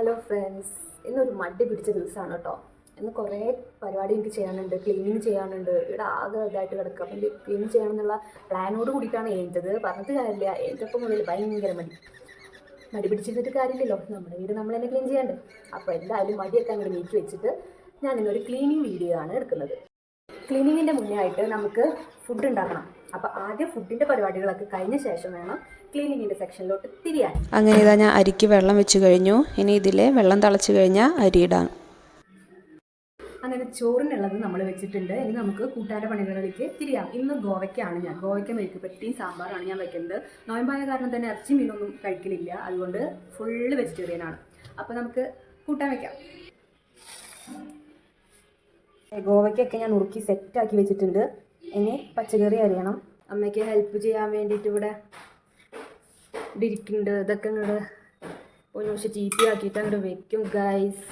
Hello friends ഇന്നൊരു മടി പിടിച്ച ദിവസമാണ് കേട്ടോ ഇന്ന് കുറേ പരിപാടി എനിക്ക് ചെയ്യാനുണ്ട്. ക്ലീനിങ് ചെയ്യാനുണ്ട്. ഇവിടെ ആകെ ഇതായിട്ട് കിടക്കുക. അപ്പം ക്ലീൻ ചെയ്യണമെന്നുള്ള പ്ലാനോട് കൂടിയിട്ടാണ് എഴുതത് പറഞ്ഞിട്ട് കാര്യമില്ല. എഴുതപ്പം മുതൽ ഭയങ്കര മടി. മടി പിടിച്ചിരുന്നിട്ട് കാര്യമില്ലല്ലോ. നമ്മുടെ വീട് നമ്മൾ തന്നെ ക്ലീൻ ചെയ്യണ്ടേ? അപ്പോൾ എന്തായാലും മടിയൊക്കെ അങ്ങനെ നീക്കി വെച്ചിട്ട് ഞാൻ ഇന്നൊരു ക്ലീനിങ് വീഡിയോ ആണ് എടുക്കുന്നത്. ക്ലീനിങ്ങിന്റെ മുന്നേ ആയിട്ട് നമുക്ക് ഫുഡ് ഉണ്ടാക്കണം. അപ്പോൾ ആദ്യം ഫുഡിന്റെ പരിപാടികളൊക്കെ കഴിഞ്ഞ ശേഷം വേണം ക്ലീനിങ്ങിന്റെ സെക്ഷനിലോട്ട് തിരിയാൻ. അങ്ങനെ ഇതാ ഞാൻ അരിക്ക് വെള്ളം വെച്ച് കഴിഞ്ഞു. ഇനി ഇതിൽ വെള്ളം തിളച്ച് കഴിഞ്ഞാൽ അരി ഇടാം അങ്ങനെ ചോറിനുള്ളത് നമ്മൾ വെച്ചിട്ടുണ്ട്. ഇനി നമുക്ക് കൂട്ടാന്റെ പണികളിലേക്ക് തിരിയാം. ഇന്ന് ഗോവയ്ക്കാണ് ഞാൻ. ഗോവയ്ക്ക മെഴുക്ക് പറ്റിയും സാമ്പാറാണ് ഞാൻ വെക്കുന്നത്. നോയമ്പായ കാരണം തന്നെ ഇറച്ചി മീനൊന്നും കഴിക്കലില്ല. അതുകൊണ്ട് ഫുള്ള് വെജിറ്റേറിയൻ ആണ്. അപ്പോൾ നമുക്ക് കൂട്ടാൻ വെക്കാം. ഗോവയ്ക്കൊക്കെ ഞാൻ ഉറുക്കി സെറ്റാക്കി വെച്ചിട്ടുണ്ട്. ഇനി പച്ചക്കറി അരിയണം. അമ്മയ്ക്ക് ഹെൽപ്പ് ചെയ്യാൻ വേണ്ടിയിട്ട് ഇവിടെ ഇവിടെ ഇരിക്കുന്നുണ്ട് ഇതൊക്കെ ഇങ്ങോട്ട് ഒരു പക്ഷെ ചീത്തി ആക്കിയിട്ട് അങ്ങോട്ട് വെക്കും ഗൈസ്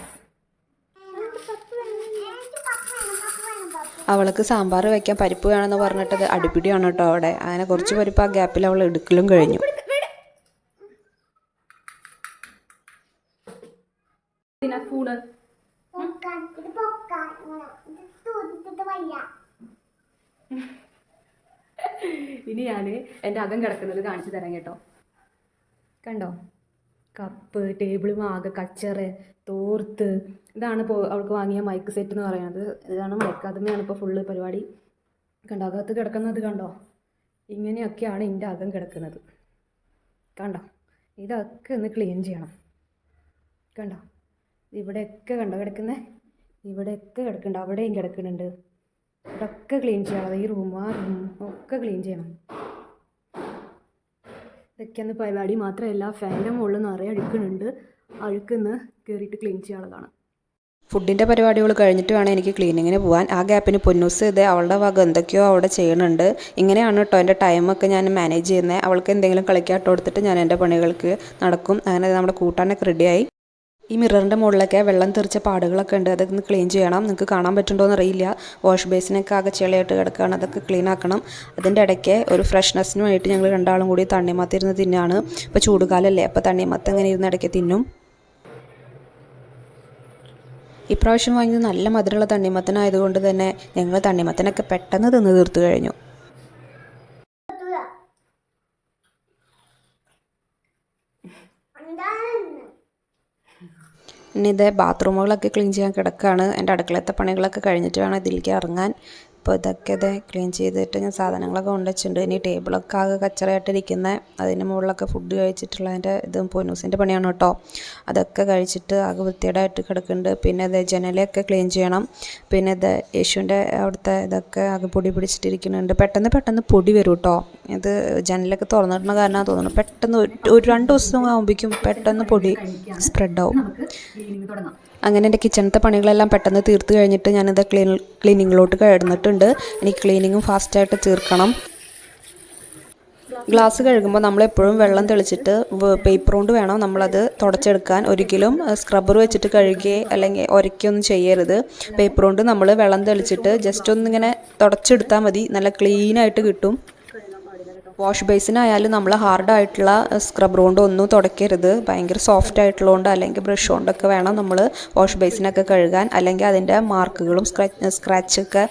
അവൾക്ക് സാമ്പാർ വെക്കാൻ പരിപ്പ് വേണമെന്ന് പറഞ്ഞിട്ടത് അടിപിടിയാണ് കേട്ടോ അവിടെ. അങ്ങനെ കുറച്ച് പരിപ്പ് ആ ഗ്യാപ്പിൽ അവൾ എടുക്കലും കഴിഞ്ഞു. കൂണ് ഇനി ഞാൻ എന്റെ അകം കിടക്കുന്നത് കാണിച്ചു തരാം കേട്ടോ. കണ്ടോ? കപ്പ് ടേബിളും ആകെ കച്ചറ് തോർത്ത്. ഇതാണ് ഇപ്പോൾ അവൾക്ക് വാങ്ങിയ മൈക്ക് സെറ്റ് എന്ന് പറയുന്നത്. ഇതാണ് മൈക്ക് അതുമെയാണ് ഇപ്പോൾ ഫുള്ള് പരിപാടി. കണ്ടോ? അകത്ത് കിടക്കുന്നത് കണ്ടോ? ഇങ്ങനെയൊക്കെയാണ് എന്റെ അകം കിടക്കുന്നത്. കണ്ടോ? ഇതൊക്കെ ഒന്ന് ക്ലീൻ ചെയ്യണം. കണ്ടോ? ഇവിടെയൊക്കെ കണ്ടോ കിടക്കുന്നത് ഇവിടെയൊക്കെ കിടക്കുന്നുണ്ട്. അവിടെയും കിടക്കുന്നുണ്ട്. ഇതൊക്കെ ക്ലീൻ ചെയ്യണം. ഈ റൂം ആ റൂം ഒക്കെ ക്ലീൻ ചെയ്യണം. ഇതൊക്കെ ഒന്ന് പരിപാടി മാത്രമല്ല ഫാന്റെ മുകളിൽ നിറയെ അഴുക്കുന്നുണ്ട് അഴുക്കുന്ന് കയറിയിട്ട് ക്ലീൻ ചെയ്യാനുള്ളതാണ് ഫുഡിന്റെ പരിപാടികൾ കഴിഞ്ഞിട്ട് വേണം എനിക്ക് ക്ലീനിങ്ങിന് പോകാൻ ആ ഗ്യാപ്പിന് പൊന്നൂസ് ഇത് അവളുടെ വക എന്തൊക്കെയോ അവിടെ ചെയ്യുന്നുണ്ട്. ഇങ്ങനെയാണ് കേട്ടോ എന്റെ ടൈമൊക്കെ ഞാൻ മാനേജ് ചെയ്യുന്നത് അവൾക്ക് എന്തെങ്കിലും കളിക്കാട്ട് കൊടുത്തിട്ട് ഞാൻ എന്റെ പണികൾക്ക് നടക്കും. അങ്ങനെ നമ്മുടെ കൂട്ടാനൊക്കെ റെഡിയായി ഈ മിററിന്റെ മുകളിലൊക്കെ വെള്ളം തെറിച്ച പാടുകളൊക്കെ ഉണ്ട്. അതൊക്കെ ഒന്ന് ക്ലീൻ ചെയ്യണം. നിങ്ങൾക്ക് കാണാൻ പറ്റുന്നുണ്ടോ എന്നറിയില്ല. വാഷ് ബേസിനൊക്കെ ആകെ ചെളിയായിട്ട് കിടക്കുകയാണ് അതൊക്കെ ക്ലീൻ ആക്കണം. അതിന്റെ ഇടയ്ക്ക് ഒരു ഫ്രഷ്നെസ്സിന് വേണ്ടിയിട്ട് ഞങ്ങൾ രണ്ടാളും കൂടി തണ്ണിമത്തിരുന്ന് തിന്നാണ്. ഇപ്പോൾ ചൂടുകാലല്ലേ. അപ്പോൾ തണ്ണിമത്ത് ഇങ്ങനെ ഇരുന്ന് ഇടയ്ക്ക് തിന്നും. ഇപ്രാവശ്യം വാങ്ങിയത് നല്ല മധുരമുള്ള തണ്ണിമത്തനായതുകൊണ്ട് തന്നെ ഞങ്ങൾ തണ്ണിമത്തനൊക്കെ പെട്ടെന്ന് തിന്ന് തീർത്തു കഴിഞ്ഞു. എന്താണ്? ഇത് ബാത്റൂമുകളൊക്കെ ക്ലീൻ ചെയ്യാൻ കിടക്കുകയാണ് എന്റെ അടുക്കളത്തെ പണികളൊക്കെ കഴിഞ്ഞിട്ട് വേണം ഇതിലേക്ക് ഇറങ്ങാൻ. അപ്പോൾ ഇതൊക്കെ ഇത് ക്ലീൻ ചെയ്തിട്ട് ഞാൻ സാധനങ്ങളൊക്കെ കൊണ്ടുവച്ചിട്ടുണ്ട്. ഇനി ടേബിളൊക്കെ ആകെ കച്ചറയായിട്ടിരിക്കുന്ന അതിന്റെ മുകളിലൊക്കെ ഫുഡ് കഴിച്ചിട്ടുള്ളതിന്റെ ഇതും പൊന്നൂസിന്റെ പണിയാണ് കേട്ടോ. അതൊക്കെ കഴിച്ചിട്ട് ആകെ വൃത്തിയേടായിട്ട് കിടക്കുന്നുണ്ട്. പിന്നെ ഇത് ജനലൊക്കെ ക്ലീൻ ചെയ്യണം. പിന്നെ ഇത് യേശുവിന്റെ അവിടുത്തെ ഇതൊക്കെ ആകെ പൊടി പിടിച്ചിട്ടിരിക്കുന്നുണ്ട്. പെട്ടെന്ന് പെട്ടെന്ന് പൊടി വരും കേട്ടോ. ഇത് ജനലൊക്കെ തുറന്നിടുന്ന കാരണം തോന്നുന്നു പെട്ടെന്ന് ഒരു രണ്ട് ദിവസം ആകുമ്പോഴേക്കും പെട്ടെന്ന് പൊടി സ്പ്രെഡ് ആവും. നമുക്ക് ക്ലീനിങ് തുടങ്ങാം അങ്ങനെ എന്റെ കിച്ചണത്തെ പണികളെല്ലാം പെട്ടെന്ന് തീർത്ത് കഴിഞ്ഞിട്ട് ഞാനിത് ക്ലീൻ ക്ലീനിങ്ങിലോട്ട് കിടന്നിട്ടുണ്ട്. ഇനി ക്ലീനിങ്ങും ഫാസ്റ്റായിട്ട് തീർക്കണം. ഗ്ലാസ് കഴുകുമ്പോൾ നമ്മളെപ്പോഴും വെള്ളം തെളിച്ചിട്ട് പേപ്പർ കൊണ്ട് വേണം നമ്മളത് തുടച്ചെടുക്കാൻ. ഒരിക്കലും സ്ക്രബ്ബർ വെച്ചിട്ട് കഴുകുകയോ അല്ലെങ്കിൽ ഉരയ്ക്കൊന്നും ചെയ്യരുത്. പേപ്പർ കൊണ്ട് നമ്മൾ വെള്ളം തെളിച്ചിട്ട് ജസ്റ്റ് ഒന്നിങ്ങനെ തുടച്ചെടുത്താൽ മതി. നല്ല ക്ലീനായിട്ട് കിട്ടും. വാഷ് ബേസിനായാലും നമ്മൾ ഹാർഡായിട്ടുള്ള സ്ക്രബ്ബർ കൊണ്ട് ഒന്നും തുടയ്ക്കരുത്. ഭയങ്കര സോഫ്റ്റ് ആയിട്ടുള്ളതുകൊണ്ട് അല്ലെങ്കിൽ ബ്രഷ് കൊണ്ടൊക്കെ വേണം നമ്മൾ വാഷ് ബേസിനൊക്കെ കഴുകാൻ. അല്ലെങ്കിൽ അതിന്റെ മാർക്കുകളും സ്ക്രാച്ച് സ്ക്രാച്ചൊക്കെ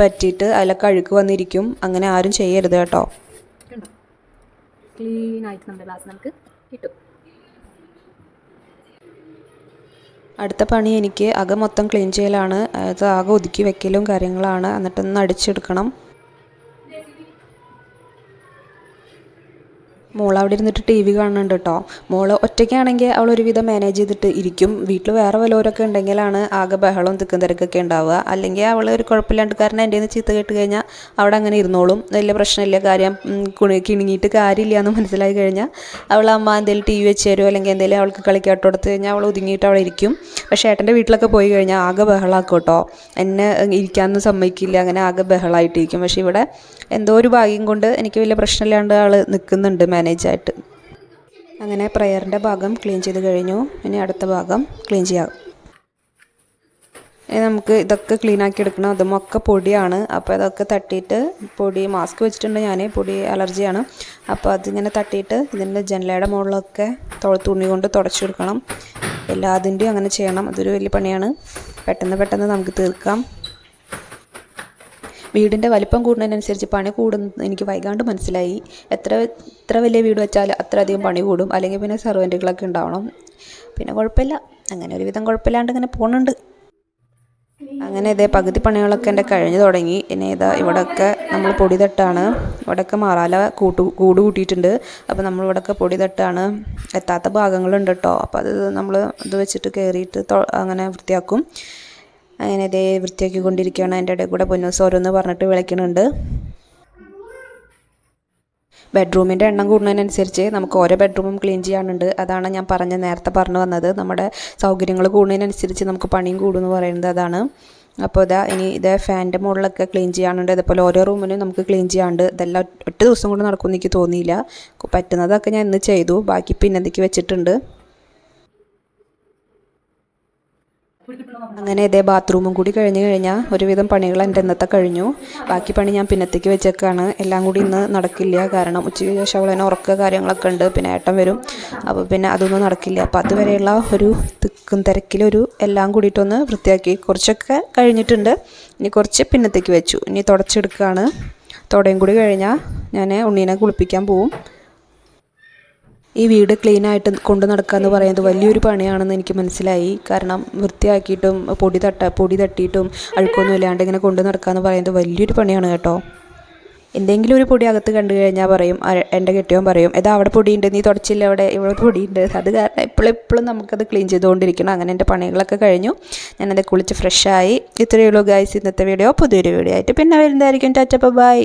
പറ്റിയിട്ട് അതിലൊക്കെ അഴുക്ക് വന്നിരിക്കും. അങ്ങനെ ആരും ചെയ്യരുത് കേട്ടോ. ക്ലീൻ ആയിട്ട് നമ്മുടെ ഗ്ലാസ് നമുക്ക്? കിട്ടും. അടുത്ത പണി എനിക്ക് അകം മൊത്തം ക്ലീൻ ചെയ്യലാണ്. അത് ആകെ ഒതുക്കി വെക്കലും കാര്യങ്ങളാണ്. എന്നിട്ടൊന്ന് അടിച്ചെടുക്കണം. മോൾ അവിടെ ഇരുന്നിട്ട് ടി വി കാണുന്നുണ്ട് കേട്ടോ മോൾ ഒറ്റയ്ക്കാണെങ്കിൽ അവൾ ഒരുവിധം മാനേജ് ചെയ്തിട്ട് ഇരിക്കും. വീട്ടിൽ വേറെ വല്ലവരൊക്കെ ഉണ്ടെങ്കിലാണ് ആകെ ബഹളവും തിക്കും തിരക്കൊക്കെ ഉണ്ടാവുക. അല്ലെങ്കിൽ അവൾ ഒരു കുഴപ്പമില്ലാണ്ട് കാരണം എന്റെ നിന്ന് ചീത്ത കേട്ട് കഴിഞ്ഞാൽ അവിടെ അങ്ങനെ ഇരുന്നോളും. വലിയ പ്രശ്നമില്ല കാര്യം കിണുങ്ങിയിട്ട് കാര്യമില്ല എന്ന് മനസ്സിലായി കഴിഞ്ഞാൽ അവൾ അമ്മ എന്തെങ്കിലും ടി വി വെച്ച് തരുമോ അല്ലെങ്കിൽ എന്തെങ്കിലും അവൾക്ക് കളിക്കാട്ട് കൊടുത്ത് കഴിഞ്ഞാൽ അവൾ ഒതുങ്ങിയിട്ട് അവിടെ ഇരിക്കും. പക്ഷേ ഏട്ടന്റെ വീട്ടിലൊക്കെ പോയി കഴിഞ്ഞാൽ ആകെ ബഹളമാക്കും കേട്ടോ എന്നെ ഇരിക്കാനൊന്നും സമ്മതിക്കില്ല. അങ്ങനെ ആകെ ബഹളമായിട്ടിരിക്കും പക്ഷേ ഇവിടെ എന്തോ ഒരു ഭാഗ്യം കൊണ്ട് എനിക്ക് വലിയ പ്രശ്നമില്ലാണ്ട് ആൾ നിൽക്കുന്നുണ്ട് മാനേജായിട്ട് അങ്ങനെ പ്രയറിന്റെ ഭാഗം ക്ലീൻ ചെയ്ത് കഴിഞ്ഞു. ഇനി അടുത്ത ഭാഗം ക്ലീൻ ചെയ്യാം. ഇനി നമുക്ക് ഇതൊക്കെ ക്ലീൻ ആക്കി എടുക്കണം. അതുമൊക്കെ പൊടിയാണ്. അപ്പോൾ അതൊക്കെ തട്ടിയിട്ട് പൊടി മാസ്ക് വെച്ചിട്ടുണ്ട് ഞാൻ പൊടി അലർജിയാണ് അപ്പോൾ അതിങ്ങനെ തട്ടിയിട്ട് ഇതിന്റെ ജനലയുടെ മുകളിലൊക്കെ തുണി കൊണ്ട് തുടച്ചു കൊടുക്കണം. എല്ലാതിന്റെയും അങ്ങനെ ചെയ്യണം. അതൊരു വലിയ പണിയാണ്. പെട്ടെന്ന് പെട്ടെന്ന് നമുക്ക് തീർക്കാം. വീടിന്റെ വലിപ്പം കൂടുന്നതിനനുസരിച്ച് പണി കൂടുന്നത് എനിക്ക് വൈകാണ്ട് മനസ്സിലായി. എത്ര എത്ര വലിയ വീട് വെച്ചാൽ അത്ര അധികം പണി കൂടും. അല്ലെങ്കിൽ പിന്നെ സെർവന്റുകളൊക്കെ ഉണ്ടാവണം. പിന്നെ കുഴപ്പമില്ല. അങ്ങനെ ഒരുവിധം കുഴപ്പമില്ലാണ്ട് ഇങ്ങനെ പോകുന്നുണ്ട് അങ്ങനെ ഇതേ പകുതി പണികളൊക്കെ എന്റെ കഴിഞ്ഞു തുടങ്ങി. ഇനി ഇതാ ഇവിടെയൊക്കെ നമ്മൾ പൊടി തട്ടാണ്. ഇവിടെയൊക്കെ മാറാല കൂട്ടു കൂട് കൂട്ടിയിട്ടുണ്ട്. അപ്പോൾ നമ്മൾ ഇവിടെയൊക്കെ പൊടി തട്ടാണ്. എത്താത്ത ഭാഗങ്ങളുണ്ട് കേട്ടോ. അപ്പോൾ അത് നമ്മൾ ഇത് വെച്ചിട്ട് കയറിയിട്ട് അങ്ങനെ വൃത്തിയാക്കും. അങ്ങനെ ഇതേ വൃത്തിയാക്കി കൊണ്ടിരിക്കുകയാണ്. അതിന്റെ ഇടയിൽ കൂടെ പൊന്നൂസ് ഓരോന്ന് പറഞ്ഞിട്ട് വിളിക്കുന്നുണ്ട്. ബെഡ്റൂമിന്റെ എണ്ണം കൂടുന്നതിനനുസരിച്ച് നമുക്ക് ഓരോ ബെഡ്റൂമും ക്ലീൻ ചെയ്യാനുണ്ട്. അതാണ് ഞാൻ പറഞ്ഞ നേരത്തെ പറഞ്ഞു വന്നത്. നമ്മുടെ സൗകര്യങ്ങൾ കൂടുന്നതിനനുസരിച്ച് നമുക്ക് പണിയും കൂടുമെന്ന് പറയുന്നത് അതാണ്. അപ്പോൾ ഇതാ ഇനി ഇതേ ഫാനിന്റെ മുകളിലൊക്കെ ക്ലീൻ ചെയ്യാനുണ്ട്. അതേപോലെ ഓരോ റൂമിനും നമുക്ക് ക്ലീൻ ചെയ്യാണ്ട് ഇതെല്ലാം ഒറ്റ ദിവസം കൊണ്ട് നടക്കുമെന്ന് എനിക്ക് തോന്നിയില്ല. പറ്റുന്നതൊക്കെ ഞാൻ ഇന്ന് ചെയ്തു. ബാക്കി പിന്നെന്തൊക്കെ വെച്ചിട്ടുണ്ട്. അങ്ങനെ ഇതേ ബാത്റൂമും കൂടി കഴിഞ്ഞു കഴിഞ്ഞാൽ ഒരുവിധം പണികൾ എന്റെ ഇന്നത്തെ കഴിഞ്ഞു. ബാക്കി പണി ഞാൻ പിന്നത്തേക്ക് വെച്ചേക്കാണ്. എല്ലാം കൂടി ഇന്ന് നടക്കില്ല. കാരണം ഉച്ചയ്ക്ക് ശേഷം അവളെന്നെ ഉറക്ക കാര്യങ്ങളൊക്കെ ഉണ്ട്. പിന്നെ ഏട്ടൻ വരും. അപ്പോൾ പിന്നെ അതൊന്നും നടക്കില്ല. അപ്പോൾ അതുവരെയുള്ള ഒരു തിക്കും തിരക്കിലൊരു എല്ലാം കൂടിയിട്ടൊന്ന് വൃത്തിയാക്കി കുറച്ചൊക്കെ കഴിഞ്ഞിട്ടുണ്ട്. ഇനി കുറച്ച് പിന്നത്തേക്ക് വെച്ചു. ഇനി തുടച്ചെടുക്കുകയാണ് തുടയും കൂടി കഴിഞ്ഞാൽ ഞാൻ ഉണ്ണീനെ കുളിപ്പിക്കാൻ പോവും. ഈ വീട് ക്ലീൻ ആയിട്ട് കൊണ്ട് നടക്കുക എന്ന് പറയുന്നത് വലിയൊരു പണിയാണെന്ന് എനിക്ക് മനസ്സിലായി. കാരണം വൃത്തിയാക്കിയിട്ടും പൊടി തട്ട പൊടി തട്ടിയിട്ടും അഴുക്കൊന്നും ഇല്ലാണ്ട് ഇങ്ങനെ കൊണ്ട് നടക്കുക എന്ന് പറയുന്നത് വലിയൊരു പണിയാണ് കേട്ടോ. എന്തെങ്കിലും ഒരു പൊടി അകത്ത് കണ്ടു കഴിഞ്ഞാൽ പറയും "ആ, എന്റെ കെട്ടിയോൻ പറയും ഏതാ അവിടെ പൊടിയുണ്ട് നീ തുടച്ചില്ല അവിടെ ഇവിടെ പൊടിയുണ്ട്. അത് കാരണം എപ്പോഴെപ്പോഴും എപ്പോഴും നമുക്കത് ക്ലീൻ ചെയ്തുകൊണ്ടിരിക്കണം. അങ്ങനെ എന്റെ പണികളൊക്കെ കഴിഞ്ഞു. ഞാനത് കുളിച്ച് ഫ്രഷായി ഇത്രയേ ഉള്ളൂ ഗൈസ് ഇന്നത്തെ വീഡിയോ പുതിയൊരു വീഡിയോ ആയിട്ട് പിന്നെ വരുന്നതായിരിക്കും. Touch up by